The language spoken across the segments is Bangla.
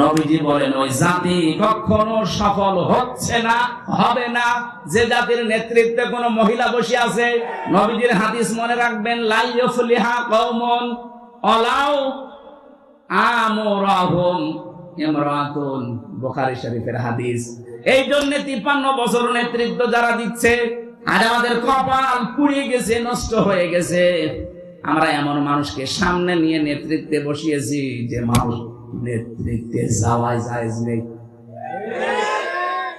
নবীজি বলেন, ওই জাতি কখনো সফল হচ্ছে না, হবে না। যে জাতির নেতৃত্বে কোন মহিলা বসে আছে, নবীজির হাদিস মনে রাখবেন লাইয়ফলিহা কওমন অলাও আমরাহুম ইমরাতুন। বুখারী শরীফের হাদিস। এই জন্য তিপ্পান্ন বছর নেতৃত্ব যারা দিচ্ছে আর আমাদের কপাল পুড়িয়ে গেছে, নষ্ট হয়ে গেছে। আমরা এমন মানুষকে সামনে নিয়ে নেতৃত্বে বসিয়েছি যে মানুষ নেতৃত্বে যাওয়াই জায়েজ নেই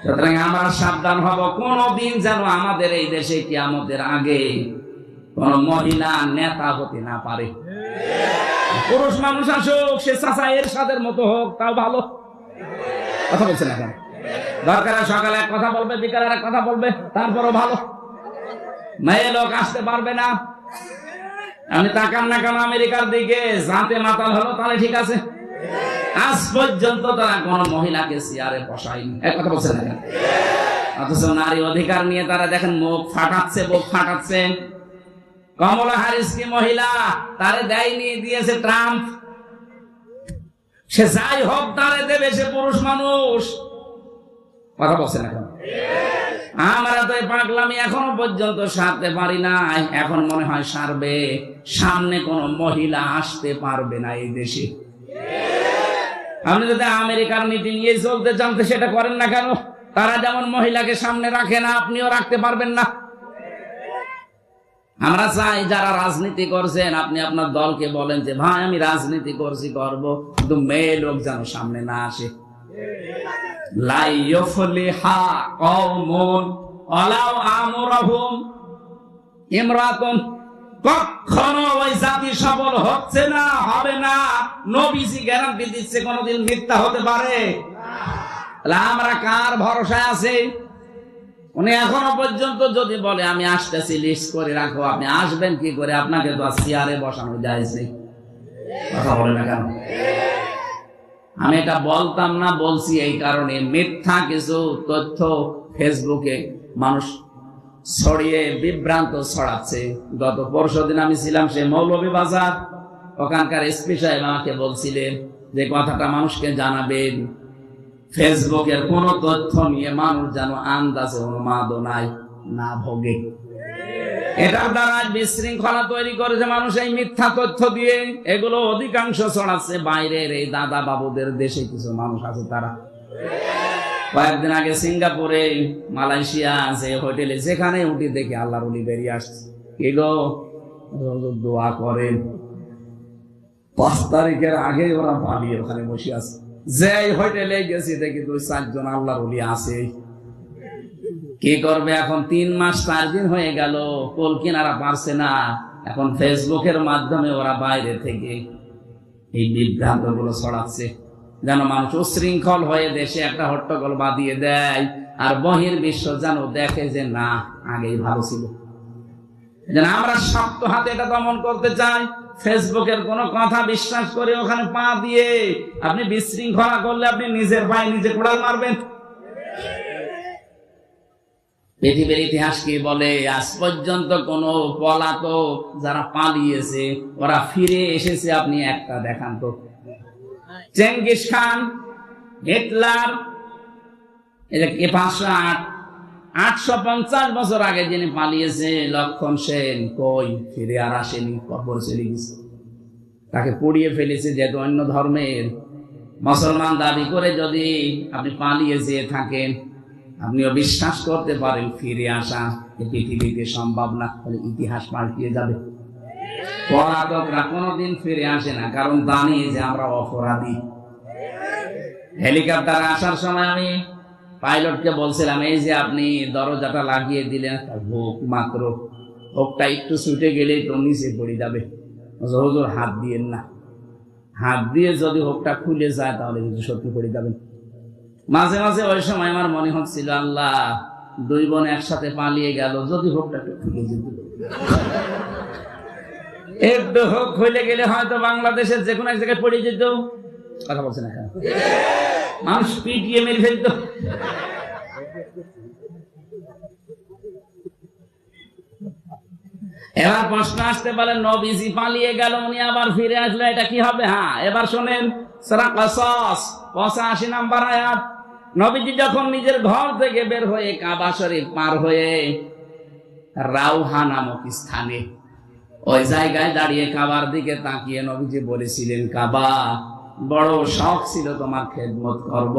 সুতরাং আমরা সাবধান হব। কোনদিন যেন আমাদের এই দেশে কি আমাদের আগে কোন মহিলা নেতা হতে না পারে। পুরুষ মানুষ আসুক, সে চাচা এর সাদের মতো হোক, তাও ভালো। কথা বলছেন এখন? দরকার সকালে এক কথা বলবে, বিকালে এক কথা বলবে, তারপরও ভালো। মেয়ে লোক আসতে পারবে না। আপনি তাকান না কেন আমেরিকার দিকে যাতে মাতাল হলো, তাহলে ঠিক আছে। আজ পর্যন্ত তারা কোন মহিলাকে চেয়ারে বসায়নি। এক কথা বলছেন না অথচ নারী অধিকার নিয়ে তারা দেখেন মুখ ফাটাচ্ছে, বুক ফাটাচ্ছে। কমলা হারিস কি মহিলা? তারে দেয়নি, দিয়েছে ট্রাম্প। সে যাই হোক, তারে দেবে সে পুরুষ মানুষ। কথা বলছেন এখন আমরা তো পাগলামি এখনও পর্যন্ত সারতে পারি না এখন মনে হয় সারবে। সামনে কোন মহিলা আসতে পারবে না এই দেশে। আপনি যদি আমেরিকার নীতি নিয়ে চলতে চান সেটা করেন না কেন? তারা যেমন মহিলাকে সামনে রাখে না, আপনিও রাখতে পারবেন না। আমরা চাই যারা রাজনীতি করছেন, আপনি আপনার দলকে বলেন যে, ভাই, আমি রাজনীতি করছি, করব। কিন্তু মেয়ে লোক যেন সামনে না আসে। ইমরাতুন। কখনো ওই জাতি সফল হচ্ছে না, হবে না। নবীজি গ্যারান্টি দিচ্ছে, কোনোদিন মিথ্যা হতে পারে। আমরা কার ভরসায় আছে? উনি এখনও পর্যন্ত যদি বলে, আমি আসতেছি লিস্ট করে রাখো, আপনি আসবেন কি করে? আপনাকে তো চেয়ারে বসানো যায়ছে কথা বলে না কেন? আমি এটা বলতাম না, বলছি এই কারণে। মিথ্যা কিছু তথ্য ফেসবুকে মানুষ ছড়িয়ে বিভ্রান্ত ছড়াচ্ছে। গত পরশু দিন আমি ছিলাম সে মৌলভী বাজার। ওখানকার এসপি সাহেব আমাকে বলছিলেন যে কথাটা মানুষকে জানাবেন ফেসবুকের কোন তথ্য নিয়ে মানুষ যেন আন্দাজে উন্মাদনায় না ভোগে। এটার দ্বারা বিশৃঙ্খলা তৈরি করেছে মানুষ এই মিথ্যা তথ্য দিয়ে। এগুলো অধিকাংশ ছড়াচ্ছে বাইরের এই দাদা বাবুদের দেশে কিছু মানুষ আছে তারা। কয়েকদিন আগে সিঙ্গাপুরে, মালয়েশিয়া আছে হোটেলে, যেখানে উঠি দেখি আল্লাহর উলি বেরিয়ে আসছে। কি গো? দোয়া করেন। পাঁচ তারিখের আগে ওরা পালিয়ে ওখানে বসে আছে। যে হোটেলে গেছি, দেখি দুই, চারজন আল্লাহর উলি আছে। কি করবে এখন? তিন মাস চার দিন হয়ে গেল, কোল কিনারা পারছে না। এখন ফেসবুকের মাধ্যমে ওরা বাইরে থেকে এই বিভ্রান্তগুলো ছড়াচ্ছে। যেন মানুষ উশৃঙ্খল হয়ে দেশে একটা হট্টগোল বাঁধিয়ে দেয়, আর বহির বিশ্ব যেন দেখে যে না, আগেই ভালো ছিল। যেন আমরা শক্ত হাতে এটা দমন করতে চাই, ফেসবুকের কোনো কথা বিশ্বাস করে ওখানে পা দিয়ে আপনি বিশৃঙ্খলা করলে আপনি নিজের পায়ে নিজে কোড়াল মারবেন। পৃথিবীর ইতিহাস কি বলে, আজ পর্যন্ত কোন পলাতক যারা পালিয়েছে, ওরা ফিরে এসেছে, আপনি একটা দেখান তো। চেঙ্গিস খান, হিটলার এ পাঁচশো আট, আটশো পঞ্চাশ বছর আগে যিনি পালিয়েছে লক্ষণ সেন কই? ফিরে আর আসেনি, কবর চলে গেছে। তাকে পুড়িয়ে ফেলেছে যেহেতু অন্য ধর্মের। মুসলমান দাবি করে যদি আপনি পালিয়ে যেয়ে থাকেন, আপনিও বিশ্বাস করতে পারেন, ফিরে আসা পৃথিবীতে সম্ভব না ইতিহাস পাল্টিয়ে যাবে। পলাতকরা কোনোদিন ফিরে আসে না, কারণ জানি যে আমরা অপরাধী। হেলিকপ্টার আসার সময় আমি পাইলটকে বলছিলাম, এই যে আপনি দরজাটা লাগিয়ে দিলেন হোক মাত্র। হোকটা একটু ছুটে গেলেই তো নিচে পড়ে যাবে। হুজুর, হাত দিয়েন না। হাত দিয়ে যদি হোকটা খুলে যায়, তাহলে কিন্তু সত্যি পড়ে যাবেন মাঝে মাঝে ওই সময় আমার মনে হচ্ছিল, আল্লাহ, দুই বোন একসাথে পালিয়ে গেল, যদি হোকটা একটু খুলে যেত একটু হোক খুলে গেলে হয়তো বাংলাদেশের যে কোনো এক জায়গায় পড়ে যেত। কথা বলছে না? মানুষ পিটিয়ে মেরে ফেলত। এবার প্রশ্ন আসতে পারে, নবীজি পালিয়ে গেল, উনি আবার ফিরে আসলে, এটা কি হবে? হ্যাঁ এবার শোনেন সারা পঁচাশি নাম্বার আয়াত। নবীজি যখন নিজের ঘর থেকে বের হয়ে কাবা শরীফ পার হয়ে রাউহা নামক স্থানে ওই জায়গায় দাঁড়িয়ে কাবার দিকে তাকিয়ে নবীজি বলেছিলেন, কাবা, বড় শখ ছিল তোমার খেদমত করব,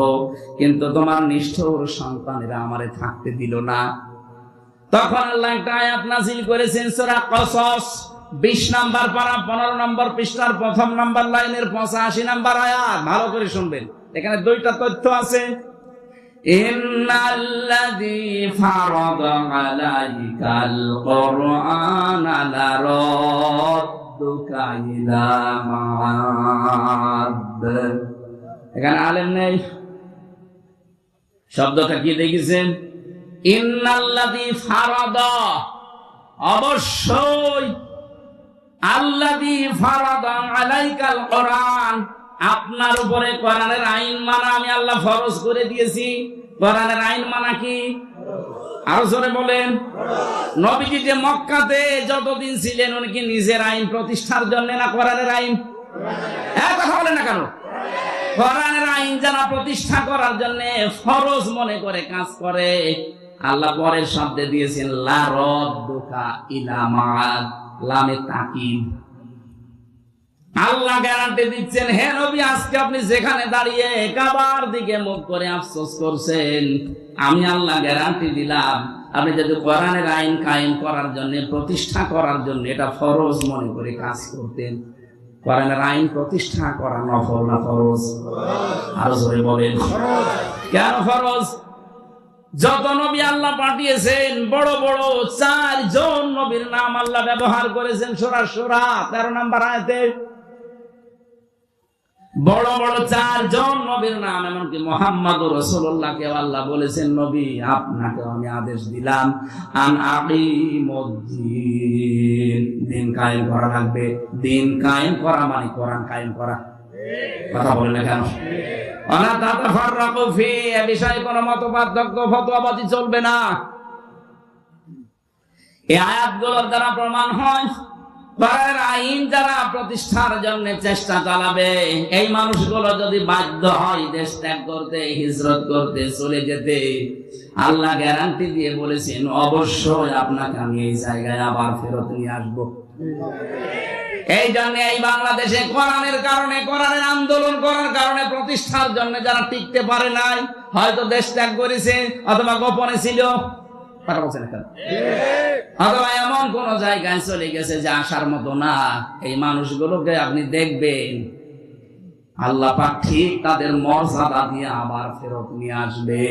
কিন্তু তোমার নিষ্ঠুর সন্তানেরা আমারে থাকতে দিল না। তখন আল্লাহ একটা আয়াত নাজিল করেছেন, সূরা কসস 20 নাম্বার পারা 15 নম্বর পৃষ্ঠার প্রথম নাম্বার লাইনের 85 নাম্বার আয়াত। ভালো করে শুনবেন। এখানে দুইটা তথ্য আছে। এখানে নেই। শব্দটা কি দেখেছেন? ইন্নাল্লাযী ফারাদা। অবশ্যই। আল্লাযী ফারাদা আলাইকাল কোরআন আপনার উপরে কোরআনের আইন মানা আমি আল্লাহ ফরজ করে দিয়েছি। কোরআনের আইন মানা কি? আরও জোরে বলেন। নবীজি যে মক্কাতে যতদিন ছিলেন, উনি কি নিজের আইন প্রতিষ্ঠার জন্য না কোরআনের আইন? হ্যাঁ কথা বলেন না কেন? কোরআনের আইন যারা প্রতিষ্ঠা করার জন্য ফরজ মনে করে কাজ করে, আল্লাহ পরের শব্দে দিয়েছেন, লা রদ্দুকা ইলা মাআদ লামে তাকিদ আল্লাহ গ্যারান্টি দিচ্ছেন, হে নবী, আজকে আপনি যেখানে দাঁড়িয়ে কাবার দিকে মুখ করে আফসোস করছেন। আমি আল্লাহ গ্যারান্টি দিলাম, আপনি যদি কোরআনের আইন কায়েম করার জন্য, প্রতিষ্ঠা করার জন্য এটা ফরজ মনে করে কাজ করতেন। কোরআনের আইন প্রতিষ্ঠা করা নফল না ফরজ? আরও জোরে বলেন। কেন ফরজ? যত নবী আল্লাহ পাঠিয়েছেন, বড় বড় চার জন নবীর নাম আল্লাহ ব্যবহার করেছেন, সোরা সোরা, তেরো নাম্বার আয়তে। বড় বড় চার জন নবীর নাম, এমনকি মোহাম্মদ রসুল্লাহকে আল্লাহ বলেছেন, নবী আপনাকে আমি আদেশ দিলাম, আন দিন কায়েম করা লাগবে। দিন কায়েম করা মানে কোরআন কায়েম করা। কথা বলে না কেন? চলবে না। এই আয়াতগুলোর দ্বারা প্রমাণ হয় আইন যারা প্রতিষ্ঠার জন্য চেষ্টা চালাবে, এই মানুষগুলো যদি বাধ্য হয় দেশ ত্যাগ করতে, হিজরত করতে, চলে যেতে, আল্লাহ গ্যারান্টি দিয়ে বলেছেন, অবশ্যই আপনাকে আমি এই জায়গায় আবার ফেরত নিয়ে আসব। এই জন্য এই বাংলাদেশে কোরআনের কারণে, কোরআনের আন্দোলন করার কারণে, প্রতিষ্ঠার জন্য যারা টিকতে পারে নাই, হয়তো দেশ ত্যাগ করেছে, অথবা গোপনে ছিল কথা বলছেন এখন। অথবা এমন কোন জায়গায় চলে গেছে যে আসার মতো না। এই মানুষগুলোকে আপনি দেখবেন। আল্লাহ পাক ঠিক তাদের মর্যাদা দিয়ে আবার ফেরত নিয়ে আসবে।